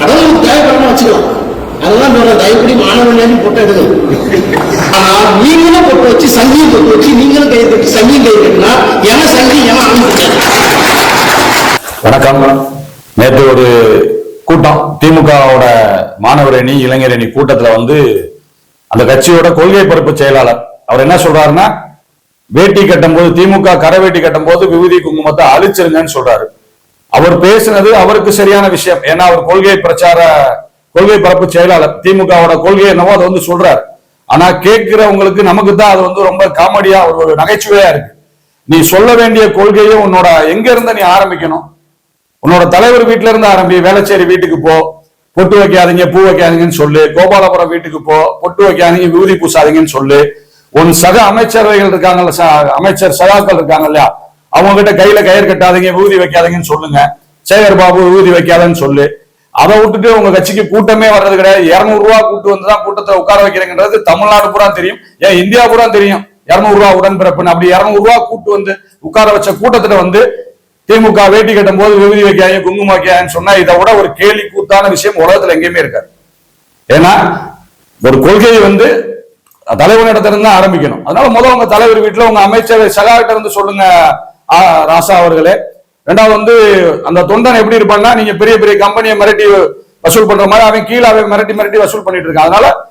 கடவுளுக்கு தேவைப்படாம வச்சுக்கலாம் அதெல்லாம் சொல்ற தயவுப்படி மாணவன் பொட்டை எடுக்கணும் ஆனா நீங்களும் பொட்டு வச்சு சங்கியும் பொட்டு வச்சு நீங்களும் கை தட்டி சங்கியும் கை தட்டினா என சங்கி என வணக்கம். நேற்று ஒரு கூட்டம். திமுகவோட மாணவர் அணி இளைஞர் அணி கூட்டத்துல வந்து அந்த கட்சியோட கொள்கை பரப்பு செயலாளர் அவர் என்ன சொல்றாருன்னா வேட்டி கட்டும்போது திமுக கரை வேட்டி கட்டும்போது விபூதி குங்குமத்தை அழிச்சிருங்கன்னு சொல்றாரு. அவர் பேசினது அவருக்கு சரியான விஷயம். ஏன்னா அவர் கொள்கை பிரச்சார கொள்கை பரப்பு செயலாளர் திமுகவோட கொள்கை என்னவோ அதை வந்து சொல்றாரு. ஆனா கேட்கிறவங்களுக்கு நமக்கு தான் அது வந்து ரொம்ப காமெடியா ஒரு ஒரு நகைச்சுவையா இருக்கு. நீ சொல்ல வேண்டிய கொள்கையை உன்னோட எங்க இருந்து நீ ஆரம்பிக்கணும்? உன்னோட தலைவர் வீட்டுல இருந்து ஆரம்பி வேளச்சேரி வீட்டுக்கு போ பொட்டு வைக்காதீங்க பூ வைக்காதீங்கன்னு சொல்லு கோபாலபுரம் வீட்டுக்கு போ பொட்டு வைக்காதீங்க விபூதி பூசாதீங்கன்னு சொல்லு. உன் சக அமைச்சரவைகள் இருக்காங்கல்ல ச- அமைச்சர் சகாக்கள் இருக்காங்க இல்லையா? அவங்க கிட்ட கையில கயிறு கட்டாதீங்க ஊதி வைக்காதீங்கன்னு சொல்லுங்க. சேகர் பாபு ஊதி வைக்காதன்னு சொல்லு. அதை விட்டுட்டு உங்க கட்சிக்கு கூட்டமே வர்றது கிடையாது. இருநூறு ரூபா கூட்டு வந்து தான் கூட்டத்தை உட்கார வைக்கிறேங்கிறது தமிழ்நாடு பூரா தெரியும். ஏன் இந்தியா பூரா தெரியும். இருநூறு ரூபா உடன்பிறப்புன்னு. அப்படி இருநூறு ரூபா கூட்டு வந்து உட்கார வச்ச கூட்டத்துல வந்து திமுக வேட்டி கட்டும் போது விபதி வைக்காங்க குங்கும வைக்காங்கன்னு சொன்னா இதை விட ஒரு கேலி கூத்தான விஷயம் உலகத்துல எங்கேயுமே இருக்காது. ஏன்னா ஒரு கொள்கையை வந்து தலைவனிடத்துல இருந்து தான் ஆரம்பிக்கணும். அதனால முதல்ல உங்க தலைவர் வீட்டுல உங்க அமைச்சர் சகாகிட்ட இருந்து சொல்லுங்க ராசா அவர்களே. ரெண்டாவது வந்து அந்த தொண்டன் எப்படி இருப்பான்னா நீங்க பெரிய பெரிய கம்பெனியை மிரட்டி வசூல் பண்ற மாதிரி அவன் கீழே அவன் மிரட்டி மிரட்டி வசூல் பண்ணிட்டு இருக்கான். அதனால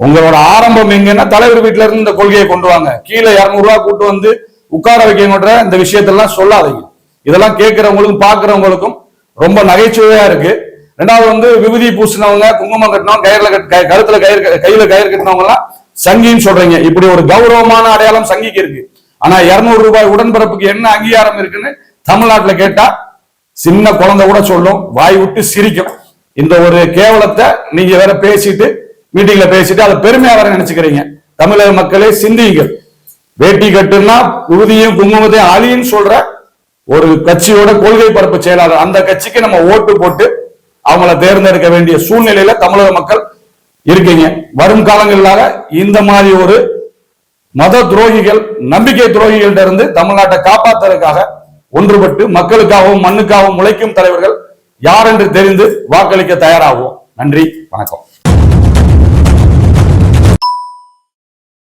உங்களோட ஆரம்பம் எங்கன்னா தலைவர் வீட்டுல இருந்து இந்த கொள்கையை கொண்டு வாங்க. கீழே இரநூறுவா ரூபாய் கூட்டு வந்து உட்கார வைக்கணுன்ற இந்த விஷயத்தெல்லாம் சொல்லாதீங்க. இதெல்லாம் கேட்கிறவங்களுக்கும் பாக்குறவங்களுக்கும் ரொம்ப நகைச்சுவையா இருக்கு. ரெண்டாவது வந்து விபூதி பூசினவங்க குங்குமம் கட்டினவங்க கயிறுல கட்- கழுத்துல கயிறு கையில கயிறு கட்டினவங்க எல்லாம் சங்கின்னு சொல்றீங்க. இப்படி ஒரு கௌரவமான அடையாளம் சங்கிக்கு இருக்கு. ஆனா இருநூறு ரூபாய் உடன்பிறப்புக்கு என்ன அங்கீகாரம் இருக்குன்னு தமிழ்நாட்டில் கேட்டா சின்ன குழந்தை கூட சொல்லும் வாய் விட்டு சிரிக்கும். இந்த ஒரு கேவலத்தை நீங்க வேற பேசிட்டு மீட்டிங்ல பேசிட்டு அதை பெருமையா வேற நினைச்சுக்கிறீங்க. தமிழக மக்களே சிந்தியுங்கள். வேட்டி கட்டுனா உறுதியும் குங்குமத்தையும் அழின்னு சொல்ற ஒரு கட்சியோட கொள்கை பரப்பு செயலாளர். அந்த கட்சிக்கு நம்ம ஓட்டு போட்டு அவங்கள தேர்ந்தெடுக்க வேண்டிய சூழ்நிலையில தமிழக மக்கள் இருக்கீங்க. வரும் காலங்களிலாக இந்த மாதிரி ஒரு மத துரோகிகள் நம்பிக்கை துரோகிகள்ட்ட இருந்து தமிழ்நாட்டை காப்பாத்துறதுக்காக ஒன்றுபட்டு மக்களுக்காகவும் மண்ணுக்காகவும் உழைக்கும் தலைவர்கள் யார் என்று தெரிந்து வாக்களிக்க தயாராகுவோம். நன்றி வணக்கம்.